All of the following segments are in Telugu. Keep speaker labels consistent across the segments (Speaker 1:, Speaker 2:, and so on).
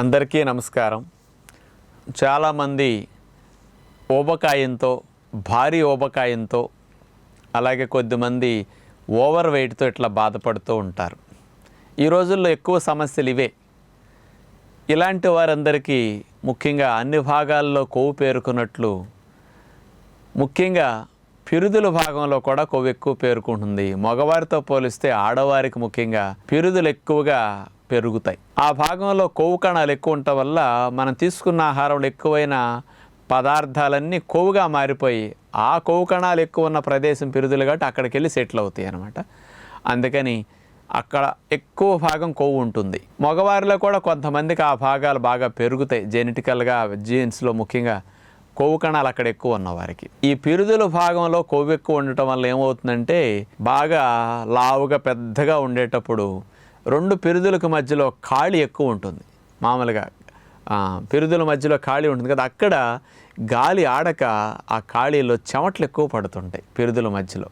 Speaker 1: అందరికీ నమస్కారం. చాలామంది ఊబకాయంతో భారీ ఊబకాయంతో అలాగే కొద్దిమంది ఓవర్ వెయిట్తో ఇట్లా బాధపడుతూ ఉంటారు. ఈ రోజుల్లో ఎక్కువ సమస్యలు ఇవే. ఇలాంటి వారందరికీ ముఖ్యంగా అన్ని భాగాల్లో కొవ్వు పేరుకున్నట్లు ముఖ్యంగా పిరుదుల భాగంలో కూడా కొవ్వు ఎక్కువ పేరుకుంటుంది. మగవారితో పోలిస్తే ఆడవారికి ముఖ్యంగా పిరుదులు ఎక్కువగా పెరుగుతాయి. ఆ భాగంలో కొవ్వు కణాలు ఎక్కువ ఉండటం వల్ల మనం తీసుకున్న ఆహారంలో ఎక్కువైన పదార్థాలన్నీ కొవ్వుగా మారిపోయి ఆ కొవ్వు కణాలు ఎక్కువ ఉన్న ప్రదేశం పిరుదులు కాబట్టి అక్కడికి వెళ్ళి సెటిల్ అవుతాయి అన్నమాట. అందుకని అక్కడ ఎక్కువ భాగం కొవ్వు ఉంటుంది. మగవారిలో కూడా కొంతమందికి ఆ భాగాలు బాగా పెరుగుతాయి. జెనెటికల్గా జీన్స్లో ముఖ్యంగా కొవ్వు కణాలు అక్కడ ఎక్కువ ఉన్నవారికి ఈ పిరుదుల భాగంలో కొవ్వు ఎక్కువ ఉండటం వల్ల ఏమవుతుందంటే బాగా లావుగా పెద్దగా ఉండేటప్పుడు రెండు పెరుదులకు మధ్యలో ఖాళీ ఎక్కువ ఉంటుంది. మామూలుగా పెరుదుల మధ్యలో ఖాళీ ఉంటుంది కదా అక్కడ గాలి ఆడక ఆ ఖాళీలో చెమటలు ఎక్కువ పడుతుంటాయి పెరుదుల మధ్యలో.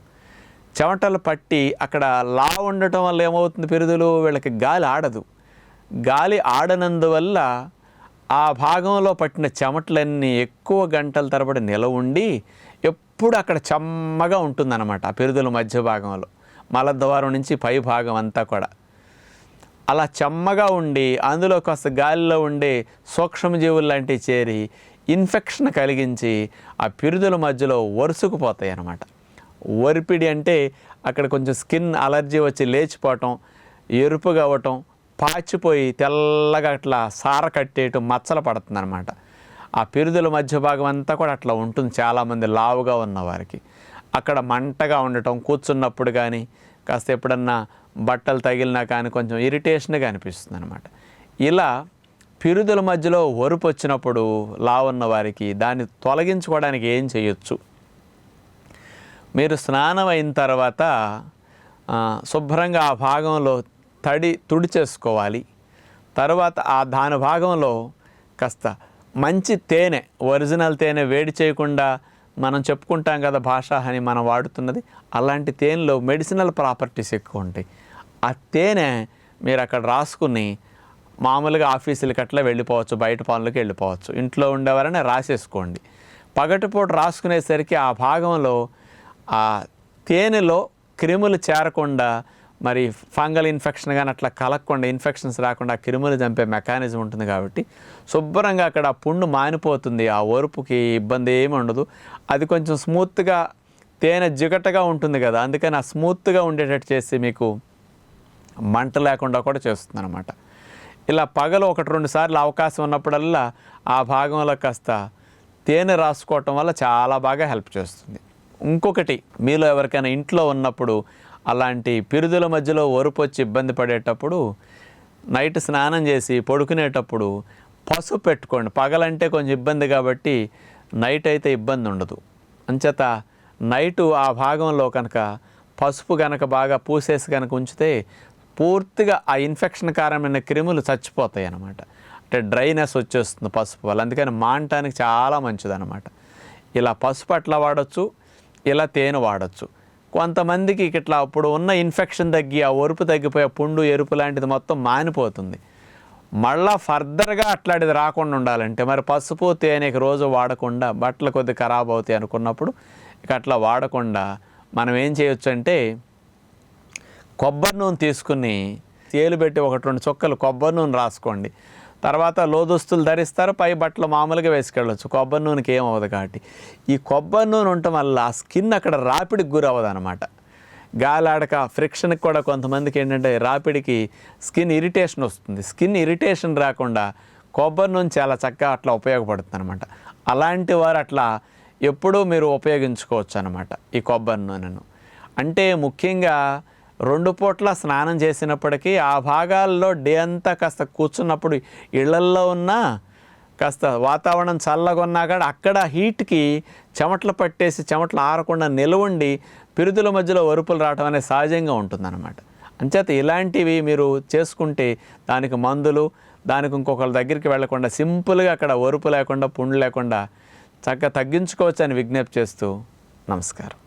Speaker 1: చెమటలు పట్టి అక్కడ లా ఉండటం వల్ల ఏమవుతుంది పెరుదులు? వీళ్ళకి గాలి ఆడదు. గాలి ఆడనందువల్ల ఆ భాగంలో పట్టిన చెమటలన్నీ ఎక్కువ గంటల తరబడి నిల ఉండి ఎప్పుడు అక్కడ చెమ్మగా ఉంటుందన్నమాట ఆ పెరుదుల మధ్య భాగంలో. మలద్వారం నుంచి పై భాగం అంతా కూడా. అలా చెమ్మగా ఉండి అందులో కాస్త గాలిలో ఉండే సూక్ష్మజీవులు లాంటివి చేరి ఇన్ఫెక్షన్ కలిగించి ఆ పిరుదుల మధ్యలో వరుసుకుపోతాయి అన్నమాట ఒరిపిడి అంటే అక్కడ కొంచెం స్కిన్ అలర్జీ వచ్చి లేచిపోవటం ఎరుపుగా అవ్వటం పాచిపోయి తెల్లగా అట్లా సార కట్టేయటం మచ్చలు పడుతుంది అనమాట ఆ పిరుదుల మధ్య భాగం అంతా కూడా అట్లా ఉంటుంది చాలామంది లావుగా ఉన్న వారికి. అక్కడ మంటగా ఉండటం కూర్చున్నప్పుడు కానీ కాస్త ఎప్పుడన్నా బట్టలు తగిలినా కానీ కొంచెం ఇరిటేషన్గా అనిపిస్తుంది అనమాట ఇలా పిరుదుల మధ్యలో ఒరుపు వచ్చినప్పుడు లావున్న వారికి దాన్ని తొలగించుకోవడానికి ఏం చేయొచ్చు? మీరు స్నానం అయిన తర్వాత శుభ్రంగా ఆ భాగంలో తడి తుడి చేసుకోవాలి. తర్వాత ఆ దాని భాగంలో కాస్త మంచి తేనె ఒరిజినల్ తేనె వేడి చేయకుండా మనం చెప్పుకుంటాం కదా భాష అని మనం వాడుతున్నది. అలాంటి తేనెలో మెడిసినల్ ప్రాపర్టీస్ ఎక్కువ ఉంటాయి. ఆ తేనె మీరు అక్కడ రాసుకుని మామూలుగా ఆఫీసులకి అట్లా వెళ్ళిపోవచ్చు బయట పనులకి వెళ్ళిపోవచ్చు. ఇంట్లో ఉండేవారనే రాసేసుకోండి. పగటిపూట రాసుకునేసరికి ఆ భాగంలో ఆ తేనెలో క్రిములు చేరకుండా మరి ఫంగల్ ఇన్ఫెక్షన్ కానీ అట్లా కలగకుండా ఇన్ఫెక్షన్స్ రాకుండా ఆ క్రిములు చంపే మెకానిజం ఉంటుంది కాబట్టి శుభ్రంగా అక్కడ ఆ పుండు మానిపోతుంది. ఆ ఓర్పుకి ఇబ్బంది ఏమి ఉండదు. అది కొంచెం స్మూత్గా తేనె జిగటగా ఉంటుంది కదా అందుకని ఆ స్మూత్గా ఉండేటట్టు చేసి మీకు మంట లేకుండా కూడా చేస్తుంది అనమాట ఇలా పగలు ఒకటి రెండు సార్లు అవకాశం ఉన్నప్పుడల్లా ఆ భాగంలో కాస్త తేనె రాసుకోవటం వల్ల చాలా బాగా హెల్ప్ చేస్తుంది. ఇంకొకటి మీలో ఎవరికైనా ఇంట్లో ఉన్నప్పుడు అలాంటి పిరుదుల మధ్యలో ఒరుపు వచ్చి ఇబ్బంది పడేటప్పుడు నైట్ స్నానం చేసి పడుకునేటప్పుడు పసుపు పెట్టుకోండి. పగలంటే కొంచెం ఇబ్బంది కాబట్టి నైట్ అయితే ఇబ్బంది ఉండదు. అంచేత నైటు ఆ భాగంలో కనుక పసుపు కనుక బాగా పూసేసి కనుక ఉంచితే పూర్తిగా ఆ ఇన్ఫెక్షన్ కారణమైన క్రిములు చచ్చిపోతాయి అన్నమాట అంటే డ్రైనెస్ వచ్చేస్తుంది పసుపు వల్ల. అందుకని మాంటానికి చాలా మంచిదన్నమాట. ఇలా పసుపు అట్లా వాడచ్చు ఇలా తేనె వాడచ్చు. కొంతమందికి ఇట్లా అప్పుడు ఉన్న ఇన్ఫెక్షన్ తగ్గి ఆ ఒరుపు తగ్గిపోయి ఆ పుండు ఎరుపు లాంటిది మొత్తం మానిపోతుంది. మళ్ళా ఫర్దర్గా అట్లాంటిది రాకుండా ఉండాలంటే మరి పసుపు తేనెకి రోజు వాడకుండా బట్టలు కొద్ది ఖరాబ్ అవుతాయి అనుకున్నప్పుడు ఇక అట్లా వాడకుండా మనం ఏం చేయొచ్చు అంటే కొబ్బరి నూనె తీసుకుని తేలు పెట్టి ఒకటి రెండు చుక్కలు కొబ్బరి నూనె రాసుకోండి. తర్వాత లోదుస్తులు ధరిస్తారు పై బట్టలు మామూలుగా వేసుకెళ్ళొచ్చు. కొబ్బరి నూనెకి ఏమవ్వదు కాబట్టి. ఈ కొబ్బరి నూనె ఉండటం వల్ల స్కిన్ అక్కడ రాపిడికి గురవ్వదు అనమాట గాలాడక ఫ్రిక్షన్కి కూడా కొంతమందికి ఏంటంటే రాపిడికి స్కిన్ ఇరిటేషన్ వస్తుంది. స్కిన్ ఇరిటేషన్ రాకుండా కొబ్బరి నూనె చాలా చక్కగా అట్లా ఉపయోగపడుతుంది అనమాట అలాంటి వారు అట్లా ఎప్పుడూ మీరు ఉపయోగించుకోవచ్చు అనమాట ఈ కొబ్బరి నూనెను. అంటే ముఖ్యంగా రెండు పూట్ల స్నానం చేసినప్పటికీ ఆ భాగాల్లో డే అంతా కాస్త కూర్చున్నప్పుడు ఇళ్ళల్లో ఉన్నా కాస్త వాతావరణం చల్లగా కూడా అక్కడ హీట్కి చెమటలు పట్టేసి చెమటలు ఆరకుండా నిలవండి పిరుదుల మధ్యలో వరుపులు రావడం అనేది సహజంగా ఉంటుందన్నమాట. అంచేత ఇలాంటివి మీరు చేసుకుంటే దానికి మందులు దానికి ఇంకొకరి దగ్గరికి వెళ్ళకుండా సింపుల్గా అక్కడ వరుపు లేకుండా పుండు లేకుండా చక్కగా తగ్గించుకోవచ్చు అని విజ్ఞప్తి చేస్తూ నమస్కారం.